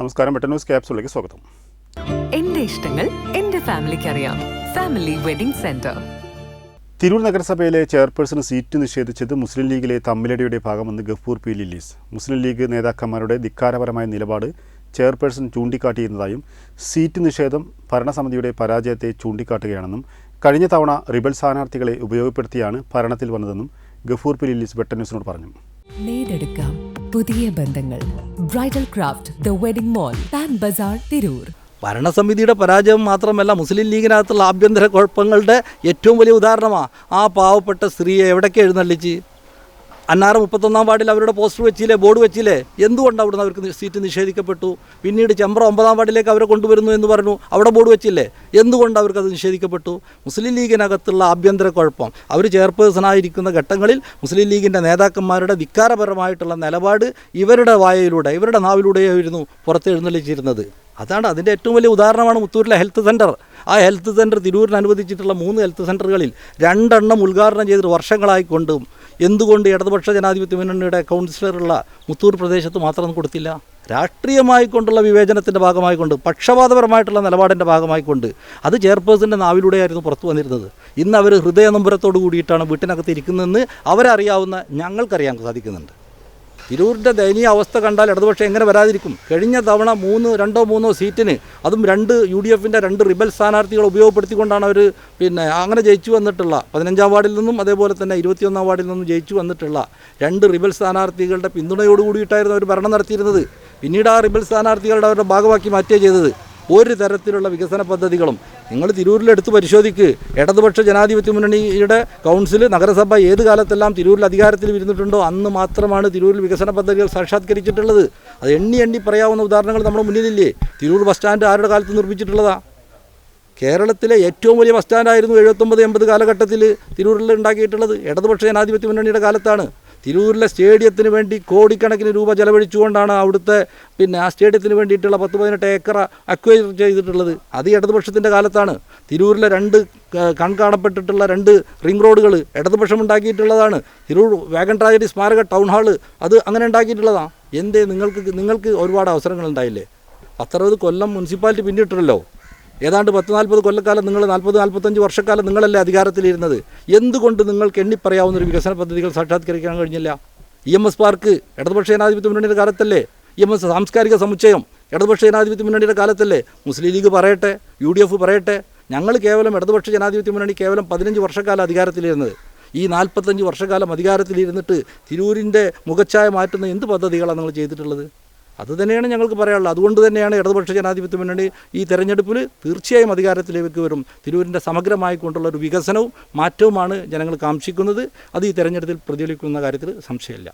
നമസ്കാരം വെട്ട ന്യൂസ് ക്യാപ്സിലേക്ക് സ്വാഗതം. എന്റെ ഇഷ്ടങ്ങൾ എന്റെ ഫാമിലിക്ക് അറിയാം ഫാമിലി വെഡിംഗ് സെന്റർ. തിരൂർ നഗരസഭയിലെ ചെയർപേഴ്സണ് സീറ്റ് നിഷേധിച്ചത് മുസ്ലിം ലീഗിലെ തമ്മിലടിയുടെ ഭാഗമെന്ന് ഗഫൂർ പി ലില്ലീസ് മുസ്ലിം ലീഗ് നേതാക്കന്മാരുടെ ധിക്കാരപരമായ നിലപാട് ചെയർപേഴ്സൺ ചൂണ്ടിക്കാട്ടിയിരുന്നതായും സീറ്റ് നിഷേധം ഭരണസമിതിയുടെ പരാജയത്തെ ചൂണ്ടിക്കാട്ടുകയാണെന്നും കഴിഞ്ഞ തവണ റിബൽ സ്ഥാനാർത്ഥികളെ ഉപയോഗപ്പെടുത്തിയാണ് ഭരണത്തിൽ വന്നതെന്നും ഗഫൂർ പി ലില്ലീസ് വെട്ട ന്യൂസിനോട് പറഞ്ഞു പുതിയ ബന്ധങ്ങൾ. Bridal craft the wedding mall pan bazaar Tirur ഭരണസമിതിയുടെ പരാജയം മാത്രമല്ല മുസ്ലിം ലീഗിനകത്തുള്ള ആഭ്യന്തര കുഴപ്പങ്ങളുടെ ഏറ്റവും വലിയ ഉദാഹരണമാണ് ആ പാവപ്പെട്ട സ്ത്രീയെ എവിടേക്ക് എഴുന്നള്ളിച്ച്? അന്നാറ് മുപ്പത്തൊന്നാം വാർഡിൽ അവരുടെ പോസ്റ്റർ വെച്ചില്ലേ ബോർഡ് വെച്ചില്ലേ? എന്തുകൊണ്ട് അവിടുന്ന് അവർക്ക് സീറ്റ് നിഷേധിക്കപ്പെട്ടു? പിന്നീട് ചെമ്പ്ര ഒമ്പതാം വാർഡിലേക്ക് അവരെ കൊണ്ടുവരുന്നു എന്ന് പറഞ്ഞു. അവിടെ ബോർഡ് വെച്ചില്ലേ? എന്തുകൊണ്ട് അവർക്കത് നിഷേധിക്കപ്പെട്ടു? മുസ്ലിം ലീഗിനകത്തുള്ള ആഭ്യന്തര കുഴപ്പം. അവർ ചെയർപേഴ്സണായിരിക്കുന്ന ഘട്ടങ്ങളിൽ മുസ്ലിം ലീഗിന്റെ നേതാക്കന്മാരുടെ ധിക്കാരപരമായിട്ടുള്ള നിലപാട് ഇവരുടെ വായയിലൂടെ ഇവരുടെ നാവിലൂടെയായിരുന്നു പുറത്ത് എഴുന്നള്ളിച്ചിരുന്നത് അതാണ് അതിന്റെ ഏറ്റവും വലിയ ഉദാഹരണമാണ് മുത്തൂരിലെ ഹെൽത്ത് സെന്റർ ആ ഹെൽത്ത് സെന്റർ തിരൂരിന് അനുവദിച്ചിട്ടുള്ള മൂന്ന് ഹെൽത്ത് സെന്ററുകളിൽ രണ്ടെണ്ണം ഉദ്ഘാടനം ചെയ്തിട്ട് വർഷങ്ങളായിക്കൊണ്ടും എന്തുകൊണ്ട് ഇടതുപക്ഷ ജനാധിപത്യ മുന്നണിയുടെ കൗൺസിലറുള്ള മുത്തൂർ പ്രദേശത്ത് മാത്രം കൊടുത്തില്ല? രാഷ്ട്രീയമായിക്കൊണ്ടുള്ള വിവേചനത്തിന്റെ ഭാഗമായിക്കൊണ്ട് പക്ഷപാതപരമായിട്ടുള്ള നിലപാടിന്റെ ഭാഗമായിക്കൊണ്ട് അത് ചെയർപേഴ്സന്റെ നാവിലൂടെയായിരുന്നു പുറത്തു വന്നിരുന്നത്. ഇന്ന് അവർ ഹൃദയനമ്പരത്തോട് കൂടിയിട്ടാണ് വീട്ടിനകത്ത് ഇരിക്കുന്നതെന്ന് അവരറിയാവുന്ന ഞങ്ങൾക്കറിയാൻ സാധിക്കുന്നുണ്ട്. തിരൂരിന്റെ ദയനീയ അവസ്ഥ കണ്ടാൽ ഇടതുപക്ഷം എങ്ങനെ വരാതിരിക്കും? കഴിഞ്ഞ തവണ മൂന്ന് രണ്ടോ മൂന്നോ സീറ്റിന് അതും രണ്ട് യു ഡി എഫിന്റെ രണ്ട് റിബൽ സ്ഥാനാർത്ഥികൾ ഉപയോഗപ്പെടുത്തിക്കൊണ്ടാണ് അവർ പിന്നെ അങ്ങനെ ജയിച്ചു വന്നിട്ടുള്ള. പതിനഞ്ചാം വാർഡിൽ നിന്നും അതേപോലെ തന്നെ ഇരുപത്തിയൊന്നാം വാർഡിൽ നിന്നും ജയിച്ചു വന്നിട്ടുള്ള രണ്ട് റിബൽ സ്ഥാനാർത്ഥികളുടെ പിന്തുണയോട് കൂടിയിട്ടായിരുന്നു അവർ ഭരണം നടത്തിയിരുന്നത്. പിന്നീട് ആ റിബൽ സ്ഥാനാർത്ഥികളുടെ അവരുടെ ഭാഗമാക്കി മാറ്റുകയാണ് ചെയ്തത്. ഒരു തരത്തിലുള്ള വികസന പദ്ധതികളും നിങ്ങൾ തിരൂരിലെടുത്ത് പരിശോധിക്ക്. ഇടതുപക്ഷ ജനാധിപത്യ മുന്നണിയുടെ കൗൺസിൽ നഗരസഭ ഏത് കാലത്തെല്ലാം തിരൂരിൽ അധികാരത്തിൽ വിരുന്നിട്ടുണ്ടോ അന്ന് മാത്രമാണ് തിരൂരിൽ വികസന പദ്ധതികൾ സാക്ഷാത്കരിച്ചിട്ടുള്ളത്. അത് എണ്ണി എണ്ണി പറയാവുന്ന ഉദാഹരണങ്ങൾ നമ്മുടെ മുന്നിലില്ലേ? തിരൂർ ബസ് സ്റ്റാൻഡ് ആരുടെ കാലത്ത് നിർമ്മിച്ചിട്ടുള്ളതാ? കേരളത്തിലെ ഏറ്റവും വലിയ ബസ് സ്റ്റാൻഡായിരുന്നു എഴുപത്തൊമ്പത് എൺപത് കാലഘട്ടത്തിൽ തിരൂരിൽ ഉണ്ടാക്കിയിട്ടുള്ളത്. ഇടതുപക്ഷ ജനാധിപത്യ മുന്നണിയുടെ കാലത്താണ്. തിരൂരിലെ സ്റ്റേഡിയത്തിന് വേണ്ടി കോടിക്കണക്കിന് രൂപ ചെലവഴിച്ചുകൊണ്ടാണ് അവിടുത്തെ പിന്നെ ആ സ്റ്റേഡിയത്തിന് വേണ്ടിയിട്ടുള്ള പത്ത് പതിനെട്ട് ഏക്കർ അക്വയർ ചെയ്തിട്ടുള്ളത്. അത് ഇടതുപക്ഷത്തിന്റെ കാലത്താണ്. തിരൂരിലെ രണ്ട് കൺകാണപ്പെട്ടിട്ടുള്ള രണ്ട് റിംഗ് റോഡുകൾ ഇടതുപക്ഷം ഉണ്ടാക്കിയിട്ടുള്ളതാണ്. തിരൂർ വാഗൺ ട്രാജഡി സ്മാരക ടൗൺ ഹാൾ അത് അങ്ങനെ ഉണ്ടാക്കിയിട്ടുള്ളതാണ് എന്തേ നിങ്ങൾക്ക് നിങ്ങൾക്ക് ഒരുപാട് അവസരങ്ങൾ ഉണ്ടായില്ലേ? പത്തറുപത് കൊല്ലം മുനിസിപ്പാലിറ്റി പിന്നിട്ടല്ലോ ഏതാണ്ട് പത്ത് നാൽപ്പത് കൊല്ലക്കാലം നിങ്ങൾ നാൽപ്പത് നാൽപ്പത്തഞ്ച് വർഷക്കാലം നിങ്ങളല്ലേ അധികാരത്തിലിരുന്നത്? എന്തുകൊണ്ട് നിങ്ങൾക്ക് എണ്ണിപ്പറയാവുന്ന ഒരു വികസന പദ്ധതികൾ സാക്ഷാത്കരിക്കാൻ കഴിഞ്ഞില്ല? ഇ എം എസ് പാർക്ക് ഇടതുപക്ഷ ജനാധിപത്യ മുന്നണിയുടെ കാലത്തല്ലേ? ഇ എം എസ് സാംസ്കാരിക സമുച്ചയം ഇടതുപക്ഷ ജനാധിപത്യ മുന്നണിയുടെ കാലത്തല്ലേ? മുസ്ലിം ലീഗ് പറയട്ടെ യു ഡി എഫ് പറയട്ടെ ഞങ്ങൾ കേവലം ഇടതുപക്ഷ ജനാധിപത്യ മുന്നണി കേവലം പതിനഞ്ച് വർഷക്കാലം അധികാരത്തിലിരുന്നത്. ഈ നാൽപ്പത്തഞ്ച് വർഷക്കാലം അധികാരത്തിലിരുന്നിട്ട് തിരൂരിന്റെ മുഖച്ഛായ മാറ്റുന്ന എന്ത് പദ്ധതികളാണ് നിങ്ങൾ ചെയ്തിട്ടുള്ളത്? അത് തന്നെയാണ് ഞങ്ങൾക്ക് പറയാനുള്ളത്. അതുകൊണ്ട് തന്നെയാണ് ഇടതുപക്ഷ ജനാധിപത്യ മുന്നണി ഈ തെരഞ്ഞെടുപ്പിൽ തീർച്ചയായും അധികാരത്തിലേക്ക് വരും. തിരൂരിന്റെ സമഗ്രമായി കൊണ്ടുള്ള ഒരു വികസനവും മാറ്റവുമാണ് ജനങ്ങൾ കാക്ഷിക്കുന്നത്. അത് ഈ തെരഞ്ഞെടുപ്പിൽ പ്രതിഫലിക്കുന്ന കാര്യത്തിൽ സംശയമില്ല.